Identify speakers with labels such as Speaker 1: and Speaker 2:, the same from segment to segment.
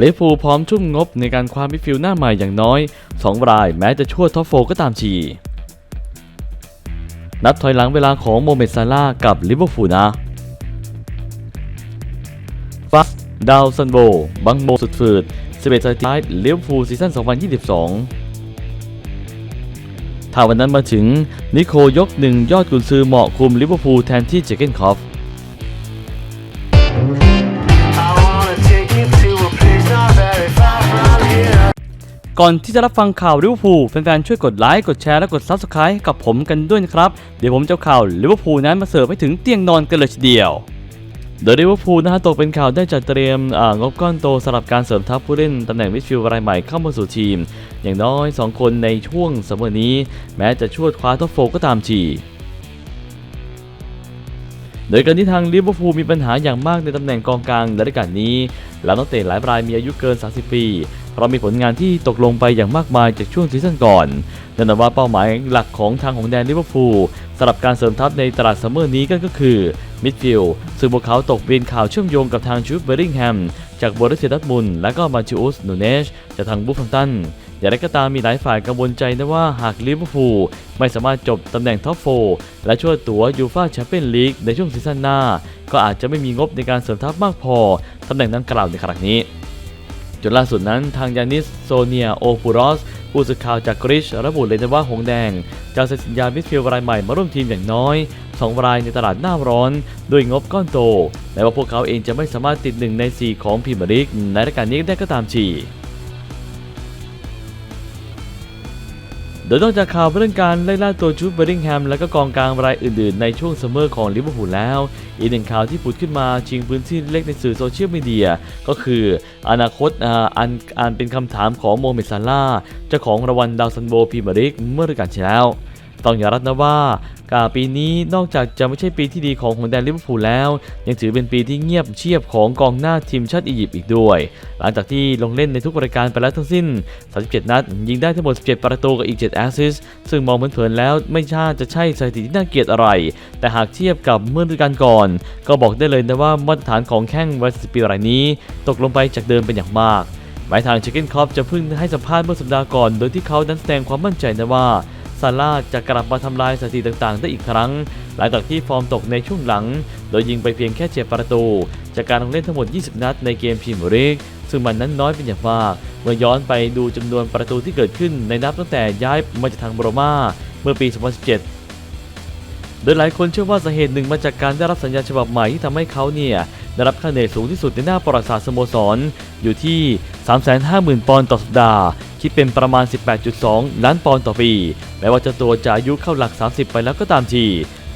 Speaker 1: ลิฟูพร้อมทุ่มงบในการคว้ามิดฟิลด์หน้าใหม่อย่างน้อย 2 รายแม้จะชั่วท็อปโฟก็ตามทีนับถอยหลังเวลาของโมเมดซาลากับลิเวอร์พูลนะฟักดาวซันโบ บังโมสุดฝืด11สัปดาห์ลิเวอร์พูลซีซั่น 2022 ถ้าวันนั้นมาถึงนิโคยกหนึ่งยอดกุนซือเหมาะคุมลิเวอร์พูลแทนที่เจเกนคอฟ ก่อนที่จะรับฟังข่าวลิเวอร์พูลแฟนๆช่วยกดไลค์กดแชร์และกด Subscribe กับผมกันด้วยนะครับ เดี๋ยวผมจะข่าวลิเวอร์พูลนั้นมาเสิร์ฟให้ถึงเตียงนอนกันเลยทีเดียวโดยลิเวอร์พูลนะฮะตกเป็นข่าวได้จัดเตรียมงบก้อนโตสำหรับการเสริมทัพผู้เล่นตำแหน่งมิดฟิลด์รายใหม่เข้ามาสู่ทีม อย่างน้อย 2 คนในช่วงสมอนี้ แม้จะช่วดคว้าท็อปโฟก็ตามทีโดยการที่ทางลิเวอร์พูลมีปัญหาอย่างมากในตำแหน่งกองกลางในฤดูกาลนี้ แล้วนักเตะหลายรายมีอายุเกิน 30 ปี ราะมีผลงานที่ตกลงไปอย่างมากมายจากช่วงซีซั่นก่อนนั่นหมายว่าเป้าหมายหลักของทางของแดนลิเวอร์พูลสำหรับการเสริมทัพในตลาดซัมเมอร์นี้ก็คือมิดฟิลด์ซึ่งพวกเขาตกเป็นข่าวเชื่อมโยงกับทางชูดเบอร์ริงแฮมจากบร์เซียดัตมุนและก็มาชิอุสนูเนชจากทางบุฟฟังตันอย่างไรก็ตามมีหลายฝ่ายกังวลใจนะว่าหากลิเวอร์พูลไม่สามารถจบตำแหน่งท็อปโฟและช่วยตัวยูฟาแชมเปี้ยนลีกในช่วงซีซั่นหน้า ก็อาจจะไม่มีงบในการเสริมทัพมากพอตำแหน่งดังกล่าวในครั้งนี้ จนล่าสุดนั้นทางยานิสโซเนียโอปูรอสผู้สื่อข่าวจากกรีชระบุเลยนะว่าหงแดงจะเซ็นสัญญามิดฟิลด์รายใหม่มาร่วมทีมอย่างน้อย2รายในตลาดหน้าร้อนด้วยงบก้อนโต และว่าพวกเขาเองจะไม่สามารถติดหนึ่งใน 4 ของพรีมียร์ลีกในรายการนี้ได้ก็ตามที โดยนอกจากข่าวเรื่องการไล่ล่าตัวจูดเบอร์ริงแฮมและก็กองกลางรายอื่นๆ ในช่วงซัมเมอร์ของลิเวอร์พูลแล้ว อีกหนึ่งข่าวที่ผุดขึ้นมาชิงพื้นที่เล็กในสื่อโซเชียลมีเดียก็คืออนาคตอ่าอันอันเป็นคำถามของโมเมดซาลาเจ้าของรางวัลดาวซันโบพรีมียร์ลีกเมื่อฤดูกาลที่แล้ว ต้องยอมรับนะว่าการปีนี้นอกจากจะไม่ใช่ปีที่ดีของหงแดนลิเวอร์พูลแล้ว ยังถือเป็นปีที่เงียบเชียบของกองหน้าทีมชาติอียิปต์อีกด้วย หลังจากที่ลงเล่นในทุกรายการไปแล้วทั้งสิ้น 37 นัด ยิงได้ทั้งหมด 17 ประตูกับอีก 7 แอสซิสต์ซึ่งมองเผินๆแล้วไม่ช่จะใช่สถิติที่น่าเกลียดอะไร แต่หากเทียบกับเมื่อฤดูกาลก่อน ก็บอกได้เลยนะว่ามาตรฐานของแข้งวัย10ปีรายนี้ ตกลงไปจากเดิมเป็นอย่างมากหมายทางเชคเกนคอปจะเพิ่งให้สัมภาษณ์เมื่อสัปดาห์ก่อน โดยที่เขานั้นแสดงความมั่นใจนะว่า ซาร่าจะกลับมาทำลายสถิติต่างๆ ได้อีกครั้ง หลังจากที่ฟอร์มตกในช่วงหลัง โดยยิงไปเพียงแค่7ประตู จากการลงเล่นทั้งหมด 20 นัดในเกมพรีเมียร์ลีกซึ่งมันนั้นน้อยเป็นอย่างมาก เมื่อย้อนไปดูจำนวนประตูที่เกิดขึ้นในนับตั้งแต่ย้ายมาจากทางโรมาเมื่อปี 2017โดยหลายคนเชื่อว่าสาเหตุหนึ่งมาจากการได้รับสัญญาฉบับใหม่ที่ทำให้เขาเนี่ยได้รับค่าเหนื่อยสูงที่สุดในหน้าประวัติศาสตร์สโมสร อยู่ที่ 350,000 ปอนด์ต่อสัปดาห์ คิดเป็นประมาณ 18.2 ล้านปอนด์ต่อปี แม้ว่าจะตัวจะอายุเข้าหลัก 30 ไปแล้วก็ตามที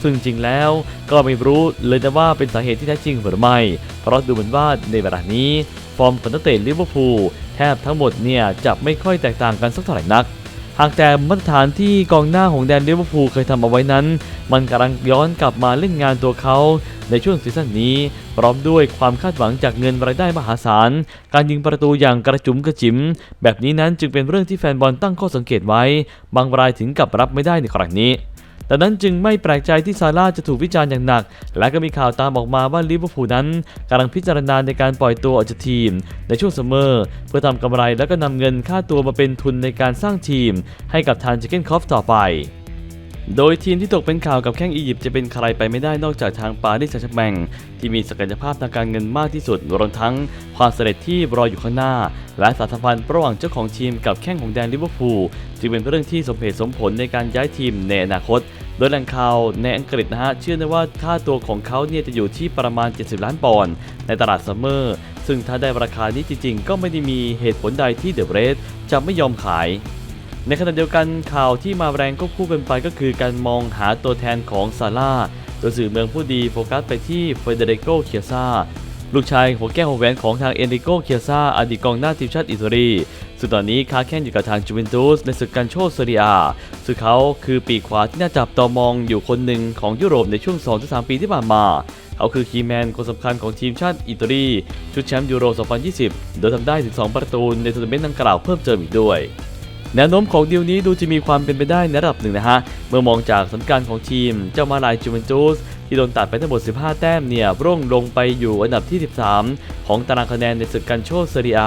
Speaker 1: ซึ่งจริงแล้วก็ไม่รู้เลยนะว่าเป็นสาเหตุที่แท้จริงหรือไม่ เพราะดูเหมือนว่าในเวลานี้ ฟอร์มของนักเตะลิเวอร์พูลแทบทั้งหมดเนี่ยจะไม่ค่อยแตกต่างกันสักเท่าไหร่นัก หากแต่มาตรฐานที่กองหน้าของแดนลิเวอร์พูลเคยทำเอาไว้นั้น มันกำลังย้อนกลับมาเล่นงานตัวเขาในช่วงซีซั่นนี้ พร้อมด้วยความคาดหวังจากเงินรายได้มหาศาล การยิงประตูอย่างกระจุมกระจิม แบบนี้นั้นจึงเป็นเรื่องที่แฟนบอลตั้งข้อสังเกตไว้ บางรายถึงกับรับไม่ได้ในครั้งนี้ ดังนั้นจึงไม่แปลกใจที่ซาร่าจะถูกวิจารณ์อย่างหนัก และก็มีข่าวตามออกมาว่าลิเวอร์พูลนั้นกำลังพิจารณาในการปล่อยตัวออกจากทีม ในช่วงซัมเมอร์เพื่อทำกำไรแล้วก็นำเงินค่าตัวมาเป็นทุนในการสร้างทีม ให้กับทางจิเกนคอฟต่อไป โดยทีมที่ตกเป็นข่าวกับแข้งอียิปต์จะเป็นใครไปไม่ได้นอกจากทางปารีสแซงต์แชร์แมงที่มีศักยภาพทางการเงินมากที่สุดรวมทั้งความสำเร็จที่รออยู่ข้างหน้า และสารสัมพันธ์ระหว่างเจ้าของทีมกับแข้งของแดนลิเวอร์พูลจึงเป็นเรื่องที่สมเหตุสมผลในการย้ายทีมในอนาคต โดยแหล่งข่าวในอังกฤษนะฮะเชื่อได้ว่าค่าตัวของเขาเนี่ยจะอยู่ที่ประมาณ 70 ล้านปอนด์ในตลาดซัมเมอร์ ซึ่งถ้าได้ราคานี้จริงๆ ก็ไม่ได้มีเหตุผลใดที่เดอะเรสจะไม่ยอมขาย ในขณะเดียวกันข่าวที่มาแรงก็คู่กันไปก็คือการมองหาตัวแทนของซาร่าโดยสื่อเมืองผู้ดีโฟกัสไปที่เฟเดริโกเคียซาลูกชายหัวแก้วหัวแหวนของทางเอนริโกเคียซาอดีตกองหน้าทีมชาติอิตาลีซึ่งตอนนี้ค้าแข่งอยู่กับทางจูเวนตุสในศึกการโชว์เซเรียซึ่งเขาคือปีขวาที่น่าจับตามองอยู่คนหนึ่งของยุโรปในช่วง 2-3 ปีที่ผ่านมา เขาคือคีแมนคนสำคัญของทีมชาติอิตาลีชุดแชมป์ยูโร 2020 โดยทำได้ถึง 2 ประตูในทัวร์นาเมนต์ดังกล่าวเพิ่มเติมอีกด้วย แนวโน้มของดีลนี้ดูจะมีความเป็นไปได้ในระดับหนึ่งนะฮะ เมื่อมองจากสถานการณ์ของทีม เจ้ามาลายจูเวนตุสที่โดนตัดไปทั้งหมด 15 แต้มเนี่ยร่วงลงไปอยู่อันดับที่ 13 ของตารางคะแนนในศึกการโชเซเรีย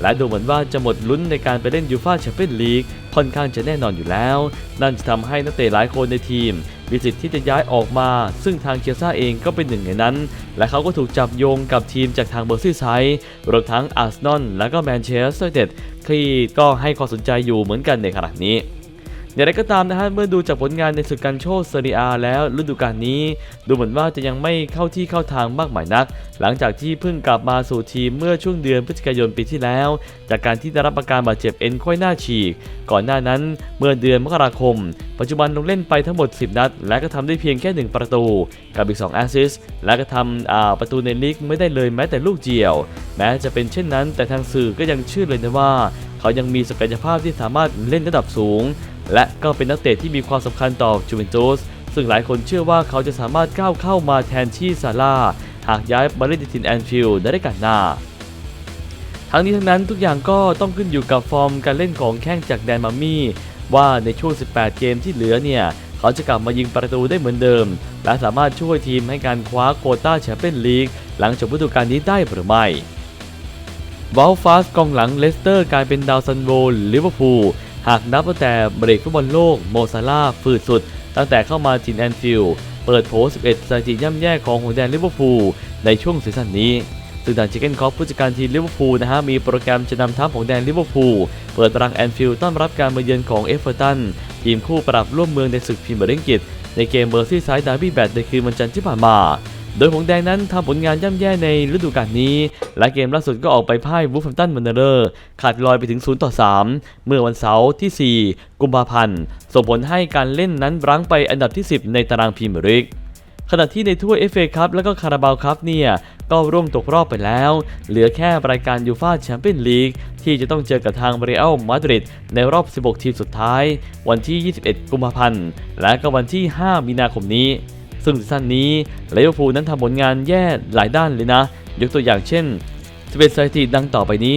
Speaker 1: และดูเหมือนว่าจะหมดลุ้นในการไปเล่นยูฟ่าแชมเปี้ยนลีกค่อนข้างจะแน่นอนอยู่แล้ว นั่นจะทำให้นักเตะหลายคนในทีม มีสิทธิ์ที่จะย้ายออกมา ซึ่งทางเคียซ่าเองก็เป็นหนึ่งในนั้น และเขาก็ถูกจับโยงกับทีมจากทางเบอร์ซีไซด์รวมทั้งอาร์เซนอลและก็แมนเชสเตอร์ยูไนเต็ดที่ก็ให้ความสนใจอยู่เหมือนกันในขณะนี้ อย่างไรก็ตามนะฮะเมื่อดูจากผลงานในศึกการโชว์เซเรียแล้วฤดูกาลนี้ ดูเหมือนว่าจะยังไม่เข้าที่เข้าทางมากมายนัก หลังจากที่เพิ่งกลับมาสู่ทีมเมื่อช่วงเดือนพฤศจิกายนปีที่แล้ว จากการที่ได้รับอาการบาดเจ็บเอ็นค่อยหน้าฉีก ก่อนหน้านั้นเมื่อเดือนมกราคม ปัจจุบันลงเล่นไปทั้งหมด 10 นัด และก็ทำได้เพียงแค่ 1 ประตู กับอีก 2 แอสซิสต์และก็ทำประตูในลีกไม่ได้เลยแม้แต่ลูกเดียว แม้จะเป็นเช่นนั้น แต่ทางสื่อก็ยังเชื่อเลยนะว่า เขายังมีศักยภาพที่สามารถเล่นระดับสูง และก็เป็นนักเตะที่มีความสำคัญต่อจูเวนตุสซึ่งหลายคนเชื่อว่าเขาจะสามารถก้าวเข้ามาแทนที่ซาร่าหากย้ายมาเล่นในทีมแอนฟิลด์ในฤดูกาลหน้า ทั้งนี้ทั้งนั้นทุกอย่างก็ต้องขึ้นอยู่กับฟอร์มการเล่นของแข้งจากแดนมามี่ ว่าในช่วง 18 เกมที่เหลือเนี่ย เขาจะกลับมายิงประตูได้เหมือนเดิม และสามารถช่วยทีมให้การคว้าโคต้าแชมเปี้ยนลีกหลังจบฤดูกาลนี้ได้หรือไม่วอลฟาสกองหลังเลสเตอร์กลายเป็นดาวซันโวลิเวอร์พูล หากนับตั้งแต่เบรกฟุตบอลโลกโมซาลาฝืดสุด ตั้งแต่เข้ามาทีมแอนฟิลด์เปิดโผ11สถิติย่ำแย่ของหงแดนลิเวอร์พูลในช่วงซีซั่นนี้ซึ่งทางชิคเกนคอฟผู้จัดการทีมลิเวอร์พูลนะฮะมีโปรแกรมจะนำทัพของแดนลิเวอร์พูลเปิดรังแอนฟิลด์ต้อนรับการมาเยือนของเอฟเวอร์ตันทีมคู่ปรับร่วมเมืองในศึกพรีเมียร์ลีกอังกฤษในเกมเบอร์ซี่ไซด์ดาร์บี้แบทในคืนวันจันทร์ที่ผ่านมา โดยหงแดงนั้นทำผลงานย่ำแย่ในฤดูกาลนี้ และเกมล่าสุดก็ออกไปพ่ายวูฟแฮมตันวันเดอร์ขาดลอยไปถึง 0 ต่อ 3 เมื่อวันเสาร์ที่ 4 กุมภาพันธ์ ส่งผลให้การเล่นนั้นรั้งไปอันดับที่ 10 ในตารางพรีเมียร์ลีกขณะที่ในถ้วย FA คัพและก็คาราบาวคัพเนี่ย ก็ร่วมตกรอบไปแล้ว เหลือแค่รายการยูฟาแชมเปี้ยนลีกที่จะต้องเจอกับทางเรอัลมาดริดในรอบ 16 ทีมสุดท้าย วันที่ 21 กุมภาพันธ์ และก็วันที่ 5 มีนาคมนี้ ซึ่งซีซั่นนี้ลิเวอร์พูลนั้นทำผลงานแย่หลายด้านเลยนะ ยกตัวอย่างเช่น11สถิติดังต่อไปนี้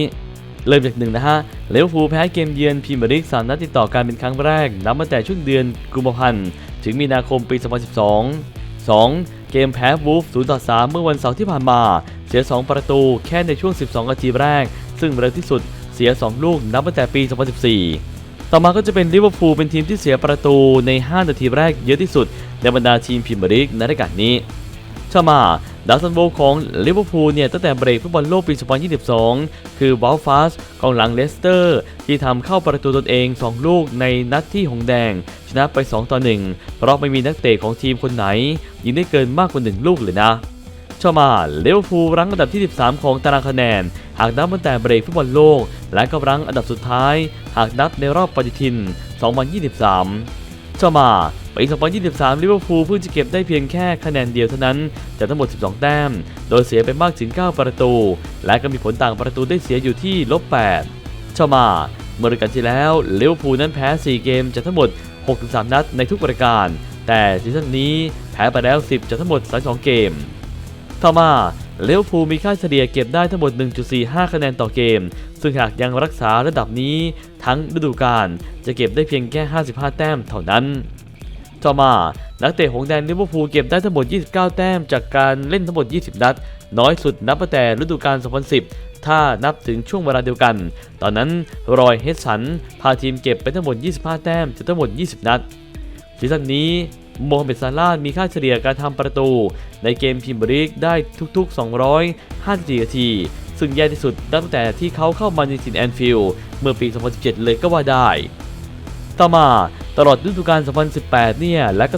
Speaker 1: เริ่มจากหนึ่งนะฮะลิเวอร์พูลแพ้เกมเยือนพรีเมียร์ลีกสามนัดติดต่อกันเป็นครั้งแรก นับมาแต่ช่วงเดือนกุมภาพันธ์ถึงมีนาคมปี 2012 2. เกมแพ้วูฟ0ต่อ3เมื่อวันเสาร์ที่ผ่านมา เสีย 2 ประตูแค่ในช่วง 12 นาทีแรก ซึ่งเร็วที่สุดเสีย 2 ลูกนับตั้งแต่ปี 2014 ต่อมาก็จะเป็นลิเวอร์พูลเป็นทีมที่เสียประตูใน 5 นาทีแรกเยอะที่สุด ในบรรดาทีมพรีเมียร์ลีกในรายการนี้ต่อมาดาวซันโวของลิเวอร์พูลเนี่ยตั้งแต่เบรกฟุตบอลโลกปี 2022 คือวอลฟาสกองหลังเลสเตอร์ ที่ทำเข้าประตูตนเอง 2 ลูกในนัดที่หงแดง ชนะไป 2 ต่อ 1 เพราะไม่มีนักเตะของทีมคนไหน ยิงได้เกินมากกว่า 1 ลูกเลยนะ ต่อมาลิเวอร์พูลรั้งอันดับที่ 13 ของตารางคะแนน หากนับตั้งแต่เบรกฟุตบอลโลก และก็รั้งอันดับสุดท้าย หากนับในรอบปฏิทิน 2023ต่อมาปี 2023 ลิเวอร์พูลเพิ่งจะเก็บได้เพียงแค่คะแนนเดียวเท่านั้นจากทั้งหมด 12 แต้ม โดยเสียไปมากถึง 9 ประตู และก็มีผลต่างประตูได้เสียอยู่ที่ลบ8ต่อมาเมื่อฤดูกาลที่แล้วลิเวอร์พูลนั้นแพ้ 4 เกมจากทั้งหมด 6-3 นัดในทุกปรายการ แต่ซีซั่นนี้แพ้ไปแล้ว 10 จากทั้งหมด 32 เกม ต่อมาเลวพูมีค่าเฉลี่ยเก็บได้ทั้งหมด 1.45 คะแนนต่อเกม ซึ่งหากยังรักษาระดับนี้ทั้งฤดูกาลจะเก็บได้เพียงแค่ 55 แต้มเท่านั้น ต่อมา นักเตะของแดนลิเวอร์พูลเก็บได้ทั้งหมด 29 แต้มจากการเล่นทั้งหมด 20 นัด น้อยสุดนับแต่ฤดูกาล 2010 ถ้านับถึงช่วงเวลาเดียวกัน ตอนนั้นรอยเฮดสันพาทีมเก็บไปทั้งหมด 25 แต้มจากทั้งหมด 20 นัดซีซั่นนี้ โมฮัมเหม็ดซาลาห์มีค่าเฉลี่ยการทำประตู ในเกมพรีเมียร์ลีกได้ทุกๆ 254นาที ซึ่งแย่ที่สุดตั้งแต่ที่เขาเข้ามาในทีมแอนฟิลด์เมื่อปี 2017 เลยก็ว่าได้ต่อมาตลอดฤดูกาล 2018 เนี่ย และก็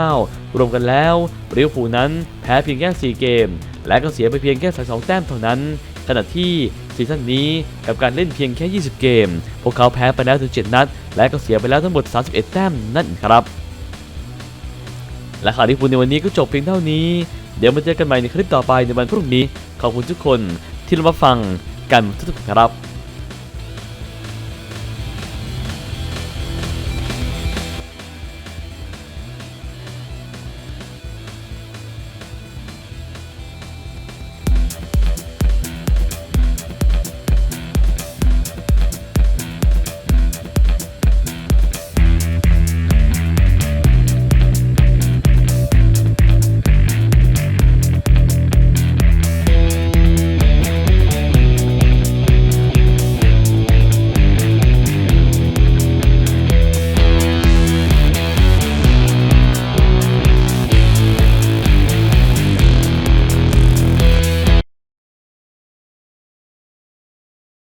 Speaker 1: 2019 รวมกันแล้วลิเวอร์พูลนั้นแพ้เพียงแค่ 4 เกม และก็เสียไปเพียงแค่32แต้มเท่านั้น ขณะที่ซีซั่นนี้กับการเล่นเพียงแค่ 20 เกม พวกเขาแพ้ไปแล้วถึง 7 นัด และก็เสียไปแล้วทั้งหมด 31 แต้มนั่นครับ และข่าวที่พูดในวันนี้ก็จบเพียงเท่านี้ เดี๋ยวมาเจอกันใหม่ในคลิปต่อไปในวันพรุ่งนี้ ขอบคุณทุกคนที่รับฟังกันทุกๆครับ